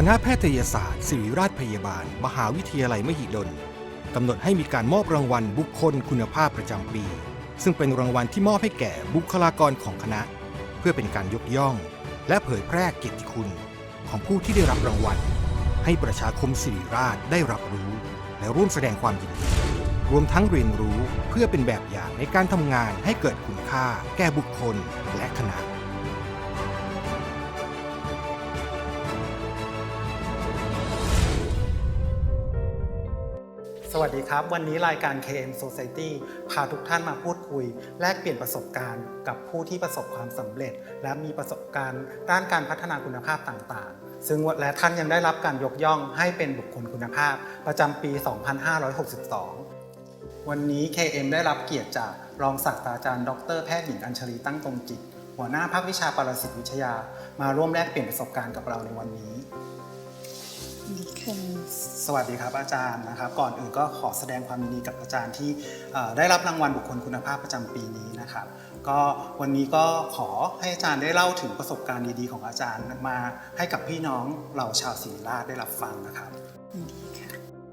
คณะแพทยศาสตร์ ศิริราชพยาบาล มหาวิทยาลัยมหิดลกำหนดให้มีการมอบรางวัลบุคคลคุณภาพประจำปี ซึ่งเป็นรางวัลที่มอบให้แก่บุคลากรของคณะ เพื่อเป็นการยกย่อง และเผยแพร่เกียรติคุณ ของผู้ที่ได้รับรางวัล ให้ประชาคมศิริราชได้รับรู้ และร่วมแสดงความยินดีรวมทั้งเรียนรู้เพื่อเป็นแบบอย่างในการทำงานให้เกิดคุณค่า แก่บุคคลและคณะ วัสดีครับ วันนี้รายการ KM Society พาทุกท่านมาพูดคุย แลกเปลี่ยนประสบการณ์กับผู้ที่ประสบความสำเร็จ และมีประสบการณ์ด้านการพัฒนาคุณภาพต่างๆ ซึ่งและท่านยังได้รับการยกย่องให้เป็นบุคคลคุณภาพ ประจำปี 2562 วันนี้ KM ได้รับเกียรติจากรองศาสตราจารย์ ดรแพทย์หญิงอัญชลีตั้งตรงจิต หัวหน้าภาควิชาปรสิตวิทยา มาร่วมแลกเปลี่ยนประสบการณ์กับเราในวันนี้ ดีค่ะสวัสดีครับอาจารย์นะครับ ก่อนอื่นก็ขอแสดงความยินดีกับอาจารย์ที่เอ่อได้รับรางวัลบุคคลคุณภาพประจำปีนี้นะครับ ก็วันนี้ก็ขอให้อาจารย์ได้เล่าถึงประสบการณ์ดีๆของอาจารย์มาให้กับพี่น้องเราชาวศรีราชได้รับฟังนะครับดีค่ะ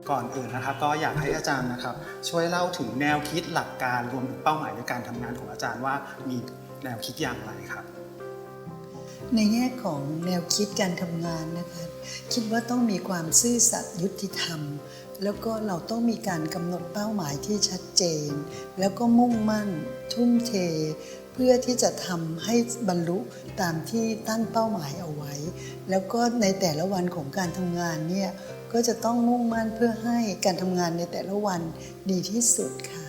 ก่อนอื่นนะครับก็อยากให้อาจารย์นะครับ ช่วยเล่าถึงแนวคิดหลักการรวมถึงเป้าหมายในการทำงานของอาจารย์ว่ามีแนวคิดอย่างไรครับ ในแง่ของแนวคิดการทำงานนะคะคิดว่าต้องมีความซื่อสัตย์ยุติธรรม แล้วก็เราต้องมีการกำหนดเป้าหมายที่ชัดเจน แล้วก็มุ่งมั่นทุ่มเท เพื่อที่จะทำให้บรรลุตามที่ตั้งเป้าหมายเอาไว้ แล้วก็ในแต่ละวันของการทำงานเนี่ยก็จะต้องมุ่งมั่นเพื่อให้การทำงานในแต่ละวันดีที่สุดค่ะ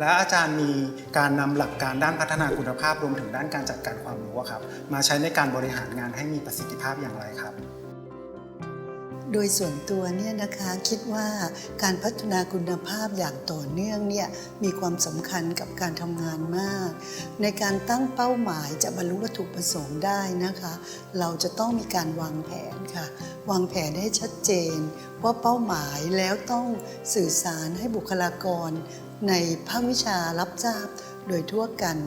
และอาจารย์มีการนำหลักการด้านพัฒนาคุณภาพรวมถึงด้านการจัดการความรู้ครับมาใช้ในการบริหารงานให้มีประสิทธิภาพอย่างไรครับ โดยส่วนตัวเนี่ยนะคะคิดว่าการพัฒนาคุณภาพอย่างต่อเนื่องเนี่ยมีความสำคัญกับการทำงานมาก ในการตั้งเป้าหมายจะบรรลุวัตถุประสงค์ได้นะคะ เราจะต้องมีการวางแผนค่ะ วางแผนให้ชัดเจนว่าเป้าหมายแล้วต้องสื่อสารให้บุคลากร ในภาควิชารับทราบโดยทั่วกัน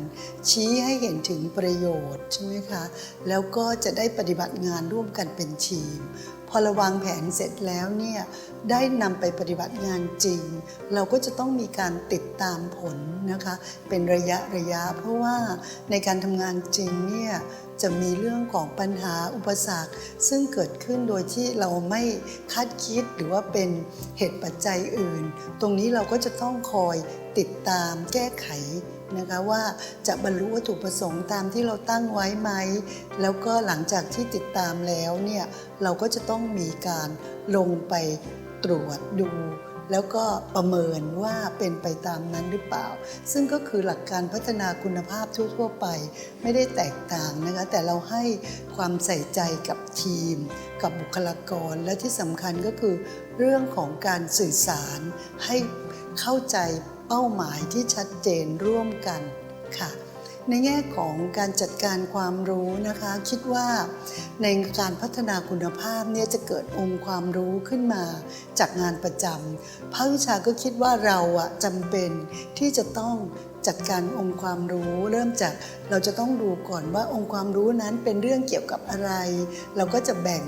ชี้ให้เห็นถึงประโยชน์ใช่ไหมคะ แล้วก็จะได้ปฏิบัติงานร่วมกันเป็นทีม อเราวางแผนเสร็จแล้วเนี่ยได้นำไปปฏิบัติงานจริง เราก็จะต้องมีการติดตามผลนะคะเป็นระยะระยะ เพราะว่าในการทำงานจริงเนี่ยจะมีเรื่องของปัญหาอุปสรรค ซึ่งเกิดขึ้นโดยที่เราไม่คาดคิดหรือว่าเป็นเหตุปัจจัยอื่น ตรงนี้เราก็จะต้องคอยติดตามแก้ไข นะคะว่าจะบรรลุวัตถุประสงค์ตามที่เราตั้งไว้ไหม แล้วก็หลังจากที่ติดตามแล้วเนี่ยเราก็จะต้องมีการลงไปตรวจดู แล้วก็ประเมินว่าเป็นไปตามนั้นหรือเปล่า ซึ่งก็คือหลักการพัฒนาคุณภาพทั่ว ๆ ไปไม่ได้แตกต่างนะคะแต่เราให้ความใส่ใจกับทีม กับบุคลากรและที่สำคัญก็คือเรื่องของการสื่อสารให้เข้าใจ ป้าหมายที่ชัดเจนร่วมกันค่ะ ในแง่ของการจัดการความรู้นะคะ คิดว่าในการพัฒนาคุณภาพเนี่ยจะเกิดองค์ความรู้ขึ้นมาจากงานประจำภาควิชาก็คิดว่าเราอะจำเป็นที่จะต้องจัดการองค์ความรู้เริ่มจากเราจะต้องดูก่อนว่าองค์ความรู้นั้นเป็นเรื่องเกี่ยวกับอะไร เราก็จะแบ่ง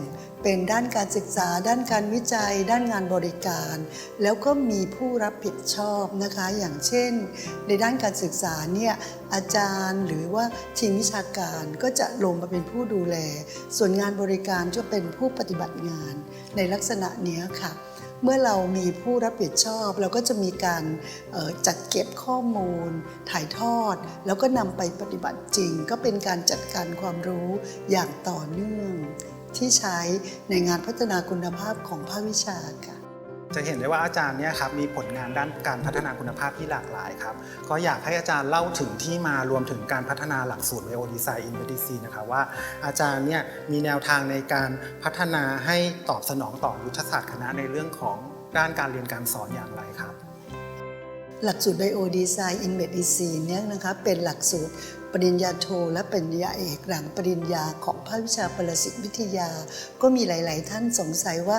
เป็นด้านการศึกษา ด้านการวิจัย ด้านงานบริการ แล้วก็มีผู้รับผิดชอบนะคะ อย่างเช่น ในด้านการศึกษาเนี่ยอาจารย์หรือว่าทีมวิชาการก็จะลงมาเป็นผู้ดูแล ส่วนงานบริการจะเป็นผู้ปฏิบัติงานในลักษณะนี้ค่ะเมื่อเรามีผู้รับผิดชอบ เราก็จะมีการจัดเก็บข้อมูล ถ่ายทอด แล้วก็นำไปปฏิบัติจริง ก็เป็นการจัดการความรู้อย่างต่อเนื่อง ที่ใช้ในงานพัฒนาคุณภาพของภาควิชาค่ะจะเห็นได้ว่าอาจารย์เนี่ยครับมีผลงานด้านการพัฒนาคุณภาพที่หลากหลายครับ ก็อยากให้อาจารย์เล่าถึงที่มารวมถึงการพัฒนาหลักสูตร Bio Design in Medicine นะครับว่าอาจารย์เนี่ยมีแนวทางในการพัฒนาให้ตอบสนองต่อยุทธศาสตร์คณะในเรื่องของด้านการเรียนการสอนอย่างไรครับ หลักสูตร Bio Design in Medicine เนี่ยนะคะเป็นหลักสูตรป ริญญาโทและปริญญาเอกหลังปริญญาของภาควิชาปรสิตวิทยา ก็มีหลาย ๆ ท่านสงสัยว่า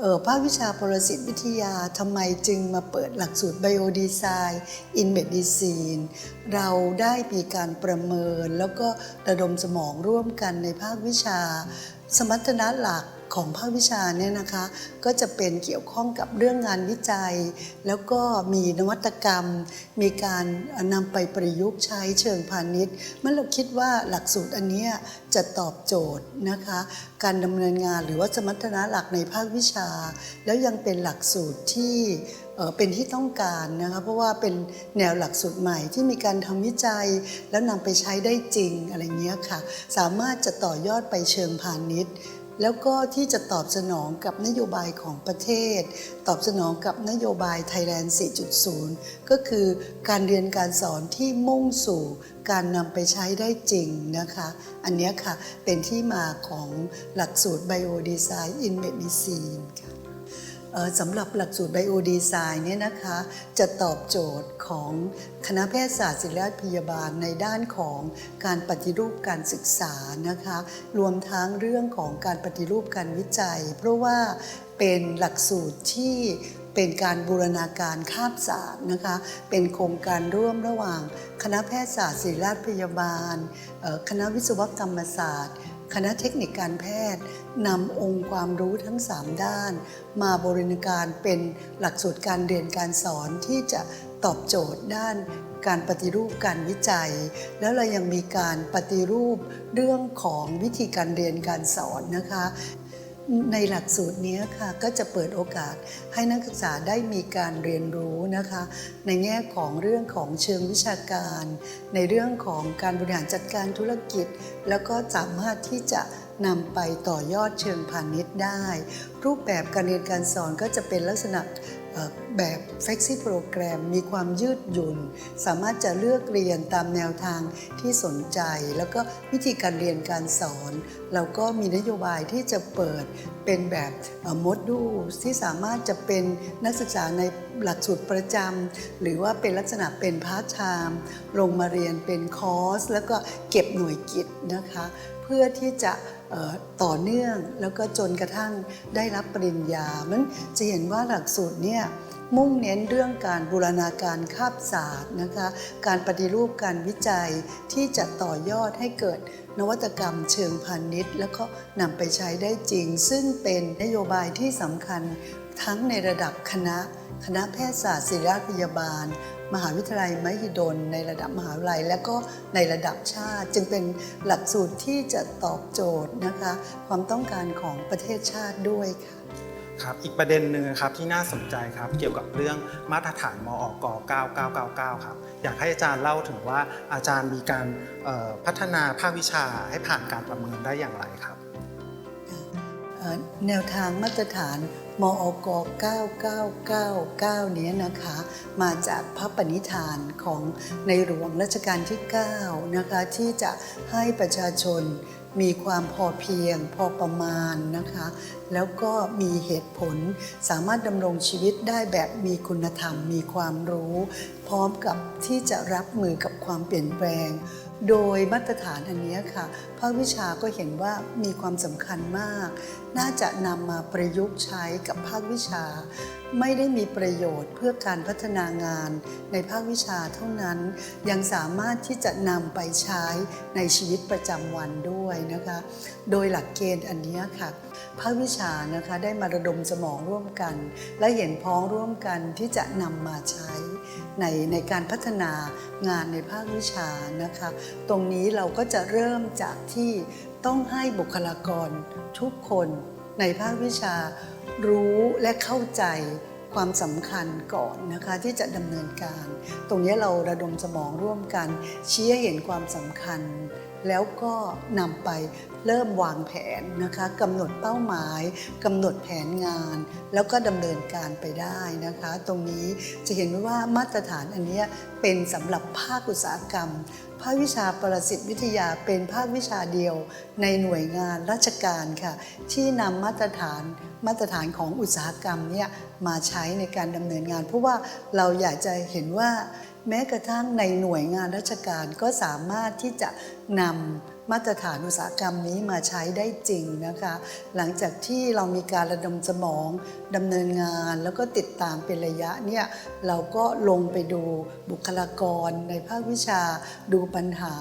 เออภาควิชาปรสิตวิทยาทำไมจึงมาเปิดหลักสูตร Bio Design in Medicine เราได้มีการประเมินแล้วก็ระดมสมองร่วมกันในภาควิชา สมรรถนะหลัก ของภาควิชาเนี่ยนะคะก็จะเป็นเกี่ยวข้องกับเรื่องงานวิจัย แล้วก็มีนวัตกรรม มีการนำไปประยุกต์ใช้เชิงพาณิชย์เมื่อเราคิดว่าหลักสูตรอันนี้จะตอบโจทย์นะคะการดำเนินงานหรือว่าสมรรถนะหลักในภาควิชา แล้วยังเป็นหลักสูตรที่เอ่อเป็นที่ต้องการนะคะเพราะว่าเป็นแนวหลักสูตรใหม่ที่มีการทำวิจัย แล้วนำไปใช้ได้จริงอะไรเงี้ยค่ะ สามารถจะต่อยอดไปเชิงพาณิชย์ แล้วก็ที่จะตอบสนองกับนโยบายของประเทศ ตอบสนองกับนโยบาย Thailand 4.0 ก็คือการเรียนการสอนที่มุ่งสู่การนำไปใช้ได้จริงนะคะ อันนี้ค่ะเป็นที่มาของหลักสูตร Biodesign in Medicine ค่ะ สำหรับหลักสูตรไบโอดีไซน์เนี่ยนะคะจะตอบโจทย์ของคณะแพทยศาสตร์ศิริราชพยาบาลในด้านของการปฏิรูปการศึกษานะคะรวมทั้งเรื่องของการปฏิรูปการวิจัย เพราะว่าเป็นหลักสูตรที่เป็นการบูรณาการคาบศาสตร์นะคะ เป็นโครงการร่วมระหว่าง คณะแพทยศาสตร์ศิริราชพยาบาล คณะวิศวกรรมศาสตร์ คณะเทคนิคการแพทย์นำองค์ความรู้ทั้ง 3 ด้าน มาบริการเป็นหลักสูตรการเรียนการสอนที่จะตอบโจทย์ด้านการปฏิรูปการวิจัย แล้วเรายังมีการปฏิรูปเรื่องของวิธีการเรียนการสอนนะคะ ในหลักสูตรนี้ค่ะก็จะเปิดโอกาสให้นักศึกษาได้มีการเรียนรู้นะคะ ในแง่ของเรื่องของเชิงวิชาการ ในเรื่องของการบริหารจัดการธุรกิจ แล้วก็สามารถที่จะนำไปต่อยอดเชิงพาณิชย์ได้ รูปแบบการเรียนการสอนก็จะเป็นลักษณะแบบ Flexi Program มีความยืดหยุ่น สามารถจะเลือกเรียนตามแนวทางที่สนใจ แล้วก็วิธีการเรียนการสอน เราก็มีนโยบายที่จะเปิดเป็นแบบโมดูลที่สามารถจะเป็นนักศึกษาในหลักสูตรประจำหรือว่าเป็นลักษณะเป็นพาร์ทไทม์ลงมาเรียนเป็นคอร์ส แล้วก็เก็บหน่วยกิจนะคะ เพื่อที่จะต่อเนื่องแล้วก็จนกระทั่งได้รับปริญญา มันจะเห็นว่าหลักสูตรเนี่ยมุ่งเน้นเรื่องการบูรณาการคาบศาสตร์นะคะ การปฏิรูปการวิจัยที่จะต่อยอดให้เกิดนวัตกรรมเชิงพาณิชย์ แล้วก็นำไปใช้ได้จริง ซึ่งเป็นนโยบายที่สำคัญทั้งในระดับคณะ คณะแพทยศาสตร์ศิริราชพยาบาล มหาวิทยาลัยมหิดล ในระดับมหาวิทยาลัย และก็ในระดับชาติ จึงเป็นหลักสูตรที่จะตอบโจทย์นะคะความต้องการของประเทศชาติด้วยค่ะครับอีกประเด็นหนึ่งครับที่น่าสนใจครับเกี่ยวกับเรื่องมาตรฐานมอก 9999 ครับอยากให้อาจารย์เล่าถึงว่าอาจารย์มีการพัฒนาภาควิชาให้ผ่านการประเมินได้อย่างไรครับ แนวทางมาตรฐานมอก 9999เนี้ยนะคะ มาจากพระปณิธานของในหลวงรัชกาลที่ 9 นะคะ ที่จะให้ประชาชนมีความพอเพียงพอประมาณนะคะ แล้วก็มีเหตุผลสามารถดำรงชีวิตได้แบบมีคุณธรรมมีความรู้ พร้อมกับที่จะรับมือกับความเปลี่ยนแปลง โดยมาตรฐานอันนี้ค่ะภาควิชาก็เห็นว่ามีความสำคัญมาก น่าจะนำมาประยุกต์ใช้กับภาควิชา ไม่ได้มีประโยชน์เพื่อการพัฒนางานในภาควิชาเท่านั้น ยังสามารถที่จะนำไปใช้ในชีวิตประจำวันด้วยนะคะ โดยหลักเกณฑ์อันนี้ค่ะ ภาควิชานะคะได้มาระดมสมองร่วมกัน และเห็นพ้องร่วมกันที่จะนำมาใช้ ในในการพัฒนางานในภาควิชานะคะ ตรงนี้เราก็จะเริ่มจากที่ต้องให้บุคลากรทุกคนในภาควิชารู้และเข้าใจความสำคัญก่อนนะคะที่จะดำเนินการ ตรงนี้เราระดมสมองร่วมกันชี้ให้เห็นความสำคัญ แล้วก็นำไปเริ่มวางแผนนะคะกำหนดเป้าหมายกำหนดแผนงาน แล้วก็ดำเนินการไปได้นะคะ ตรงนี้จะเห็นว่ามาตรฐานอันนี้เป็นสำหรับภาคอุตสาหกรรม ภาควิชาประสิทธิวิทยาเป็นภาควิชาเดียว ในหน่วยงานราชการค่ะ ที่นำมาตรฐานมาตรฐานของอุตสาหกรรมเนี่ยมาใช้ในการดำเนินงาน เพราะว่าเราอยากจะเห็นว่า แม้กระทั่งในหน่วยงานราชการก็สามารถที่จะนำมาตรฐานอุตสาหกรรมนี้มาใช้ได้จริงนะคะ หลังจากที่เรามีการระดมสมองดำเนินงานแล้วก็ติดตามเป็นระยะเนี่ยเราก็ลงไปดูบุคลากรในภาควิชา ดูปัญหา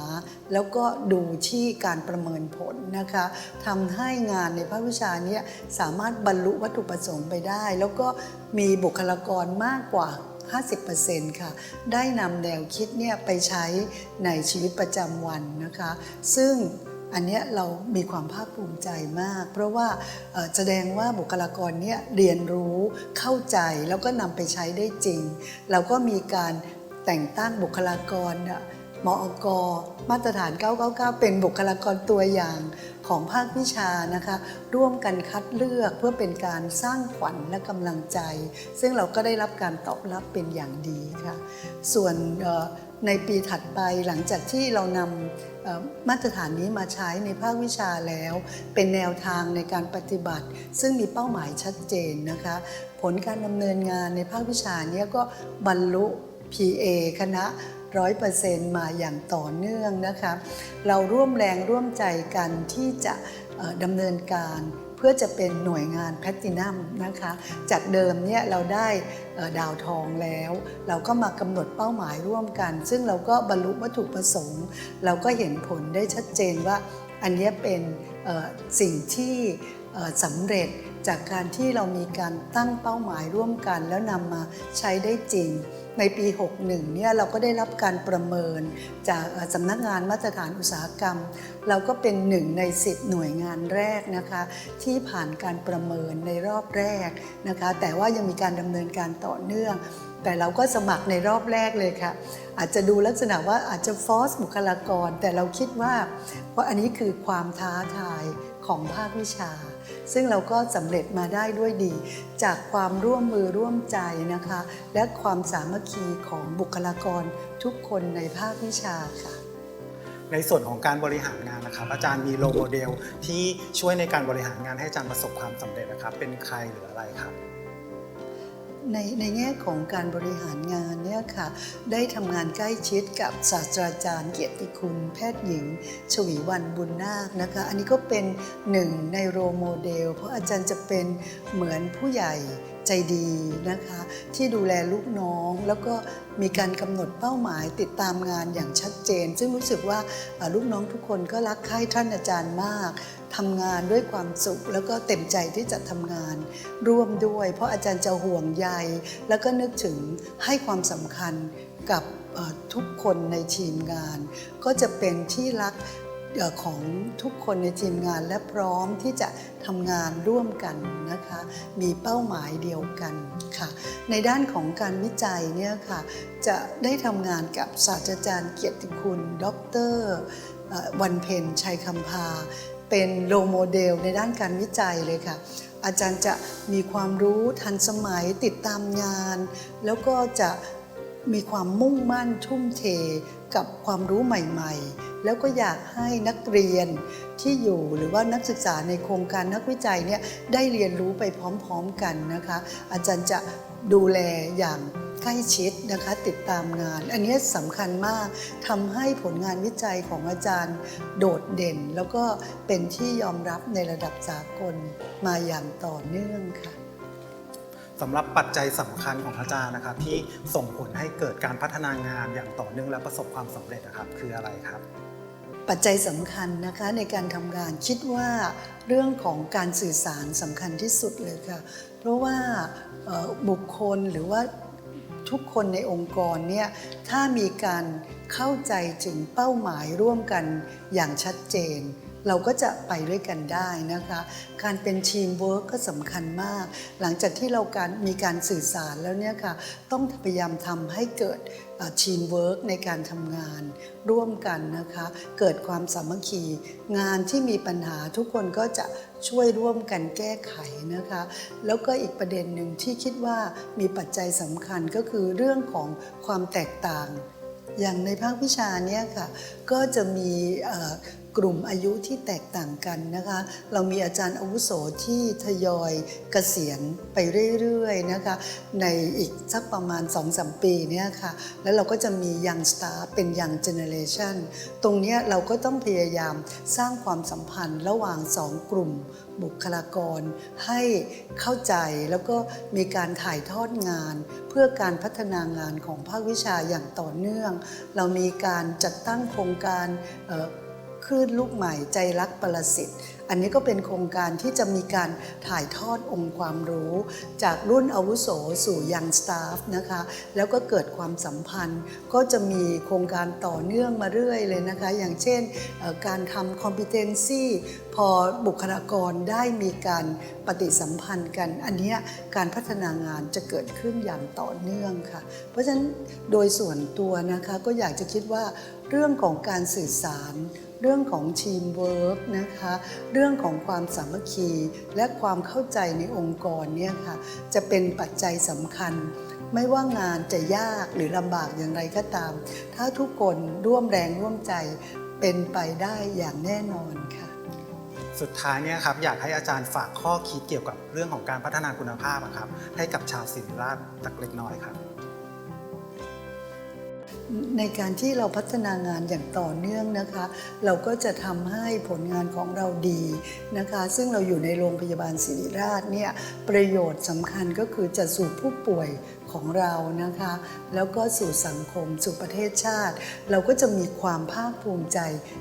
แล้วก็ดูที่การประเมินผลนะคะทำให้งานในภาควิชาเนี้สามารถบรรลุวัตถุประสงค์ไปได้ แล้วก็มีบุคลากรมากกว่า 50%ค่ะ ได้นำแนวคิดเนี่ยไปใช้ในชีวิตประจำวันนะคะ ซึ่งอันเนี้ยเรามีความภาคภูมิใจมาก เพราะว่าแสดงว่าบุคลากรเนี่ยเรียนรู้เข้าใจแล้วก็นำไปใช้ได้จริงเราก็มีการแต่งตั้งบุคลากรน่ะ มอกมาตรฐาน 999 เป็นบุคลากรตัวอย่างของภาควิชานะคะ ร่วมกันคัดเลือกเพื่อเป็นการสร้างขวัญและกำลังใจ ซึ่งเราก็ได้รับการตอบรับเป็นอย่างดีค่ะ ส่วนในปีถัดไปหลังจากที่เรานำมาตรฐานนี้มาใช้ในภาควิชาแล้ว เป็นแนวทางในการปฏิบัติ ซึ่งมีเป้าหมายชัดเจนนะคะ ผลการดำเนินงานในภาควิชานี้ก็บรรลุ PA คณะ 100%มาอย่างต่อเนื่องนะคะเราร่วมแรงร่วมใจกันที่จะดำเนินการเพื่อจะเป็นหน่วยงานแพตตินัมนะคะ จากเดิมเนี่ยเราได้ดาวทองแล้ว เราก็มากำหนดเป้าหมายร่วมกัน ซึ่งเราก็บรรลุวัตถุประสงค์ เราก็เห็นผลได้ชัดเจนว่าอันนี้เป็นสิ่งที่สำเร็จ จากการที่เรามีการตั้งเป้าหมายร่วมกัน แล้วนำมาใช้ได้จริง ในปี 61 เนี่ยเราก็ได้รับการประเมินจากสำนักงานมาตรฐานอุตสาหกรรม เราก็เป็นหนึ่งใน 10 หน่วยงานแรกนะคะ ที่ผ่านการประเมินในรอบแรกนะคะ แต่ว่ายังมีการดำเนินการต่อเนื่องแต่เราก็สมัครในรอบแรกเลยค่ะ อาจจะดูลักษณะว่าอาจจะฟอสบุคลากร แต่เราคิดว่าว่าอันนี้คือความท้าทายของภาควิชา ซึ่งเราก็สำเร็จมาได้ด้วยดี จากความร่วมมือร่วมใจนะคะ และความสามัคคีของบุคลากรทุกคนในภาควิชาค่ะในส่วนของการบริหารงานนะครับ อาจารย์มีโลโมเดลที่ช่วยในการบริหารงานให้อาจารย์ประสบความสำเร็จนะครับ เป็นใครหรืออะไรครับ ในในแง่ของการบริหารงานเนี่ยค่ะได้ทำงานใกล้ชิดกับศาสตราจารย์เกียรติคุณ แพทย์หญิง ชวีวันบุญนาคนะคะ อันนี้ก็เป็นหนึ่งในโรโมเดล เพราะอาจารย์จะเป็นเหมือนผู้ใหญ่ ใจดีนะคะ ที่ดูแลลูกน้องแล้วก็มีการกำหนดเป้าหมายติดตามงานอย่างชัดเจน ซึ่งรู้สึกว่าลูกน้องทุกคนก็รักใคร่ท่านอาจารย์มากทำงานด้วยความสุข แล้วก็เต็มใจที่จะทำงาน ร่วมด้วย เพราะอาจารย์จะห่วงใย แล้วก็นึกถึงให้ความสำคัญกับทุกคนในทีมงาน ก็จะเป็นที่รัก ของทุกคนในทีมงานและพร้อมที่จะทำงานร่วมกันนะคะ มีเป้าหมายเดียวกันค่ะ ในด้านของการวิจัยเนี่ยค่ะ จะได้ทำงานกับศาสตราจารย์เกียรติคุณ ดรเอ่อวันเพ็ญชัยคำพา เป็นโรลโมเดลในด้านการวิจัยเลยค่ะ อาจารย์จะมีความรู้ทันสมัยติดตามงาน แล้วก็จะมีความมุ่งมั่นทุ่มเทกับความรู้ใหม่ ๆ แล้วก็อยากให้นักเรียนที่อยู่หรือว่านักศึกษาในโครงการนักวิจัยเนี่ยได้เรียนรู้ไปพร้อมๆกันนะคะ อาจารย์จะดูแลอย่างใกล้ชิดนะคะติดตามงาน อันนี้สำคัญมากทำให้ผลงานวิจัยของอาจารย์โดดเด่น แล้วก็เป็นที่ยอมรับในระดับสากลมาอย่างต่อเนื่องค่ะสำหรับปัจจัยสำคัญของอาจารย์นะครับที่ส่งผลให้เกิดการพัฒนางานอย่างต่อเนื่องและประสบความสำเร็จนะครับคืออะไรครับ ปัจจัยสำคัญนะคะในการทำงานคิดว่าเรื่องของการสื่อสารสำคัญที่สุดเลยค่ะ เพราะว่าบุคคลหรือว่าทุกคนในองค์กรเนี่ยถ้ามีการเข้าใจถึงเป้าหมายร่วมกันอย่างชัดเจน เราก็จะไปด้วยกันได้นะคะ การเป็นทีมเวิร์กก็สำคัญมาก หลังจากที่เราการมีการสื่อสารแล้วเนี่ยค่ะ ต้องพยายามทำให้เกิดทีมเวิร์กในการทำงานร่วมกันนะคะ เกิดความสามัคคี งานที่มีปัญหาทุกคนก็จะช่วยร่วมกันแก้ไขนะคะ แล้วก็อีกประเด็นหนึ่งที่คิดว่ามีปัจจัยสำคัญก็คือเรื่องของความแตกต่าง อย่างในภาควิชาเนี่ยค่ะ ก็จะมี กลุ่มอายุที่แตกต่างกันนะคะ เรามีอาจารย์อาวุโสที่ทยอยเกษียณไปเรื่อยๆนะคะ ในอีกสักประมาณ 2-3 ปีเนี่ยค่ะ แล้วเราก็จะมียังสตาร์เป็นยังเจเนเรชันตรงนี้เราก็ต้องพยายามสร้างความสัมพันธ์ระหว่างสองกลุ่มบุคลากร ให้เข้าใจแล้วก็มีการถ่ายทอดงาน เพื่อการพัฒนางานของภาควิชาอย่างต่อเนื่อง เรามีการจัดตั้งโครงการ คลื่นลูกใหม่ใจรักประสิทธิ์ อันนี้ก็เป็นโครงการที่จะมีการถ่ายทอดองค์ความรู้ จากรุ่นอาวุโสสู่ยังสตาฟนะคะ แล้วก็เกิดความสัมพันธ์ ก็จะมีโครงการต่อเนื่องมาเรื่อยเลยนะคะ อย่างเช่นการทำ competency พอบุคลากรได้มีการปฏิสัมพันธ์กัน อันนี้การพัฒนางานจะเกิดขึ้นอย่างต่อเนื่องค่ะ เพราะฉะนั้นโดยส่วนตัวนะคะก็อยากจะคิดว่าเรื่องของการสื่อสาร เรื่องของทีมเวิร์กนะคะ เรื่องของความสามัคคี และความเข้าใจในองค์กรเนี่ยค่ะจะเป็นปัจจัยสำคัญ ไม่ว่างานจะยากหรือลำบากอย่างไรก็ตาม ถ้าทุกคนร่วมแรงร่วมใจเป็นไปได้อย่างแน่นอนค่ะสุดท้ายเนี่ยครับอยากให้อาจารย์ฝากข้อคิดเกี่ยวกับเรื่องของการพัฒนาคุณภาพครับให้กับชาวศิริราชสักเล็กน้อยครับ ในการที่เราพัฒนางานอย่างต่อเนื่องนะคะ เราก็จะทำให้ผลงานของเราดีนะคะ ซึ่งเราอยู่ในโรงพยาบาลศิริราชเนี่ยประโยชน์สำคัญก็คือจะสู่ผู้ป่วยของเรานะคะ แล้วก็สู่สังคมสู่ประเทศชาติ เราก็จะมีความภาคภูมิใจ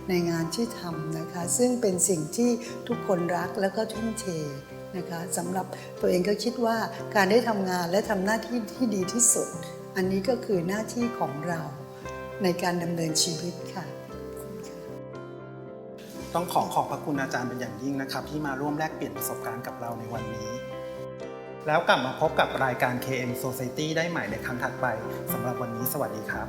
ในงานที่ทำนะคะ ซึ่งเป็นสิ่งที่ทุกคนรักแล้วก็ทุ่มเทนะคะสำหรับตัวเองก็คิดว่าการได้ทำงานและทำหน้าที่ที่ดีที่สุด อันนี้ก็คือหน้าที่ของเรา ในการดำเนินชีวิตค่ะ ต้องขอขอบพระคุณอาจารย์เป็นอย่างยิ่งนะครับ ที่มาร่วมแลกเปลี่ยนประสบการณ์กับเราในวันนี้ แล้วกลับมาพบกับรายการ KM Society ได้ใหม่ในครั้งถัดไปสำหรับวันนี้สวัสดีครับ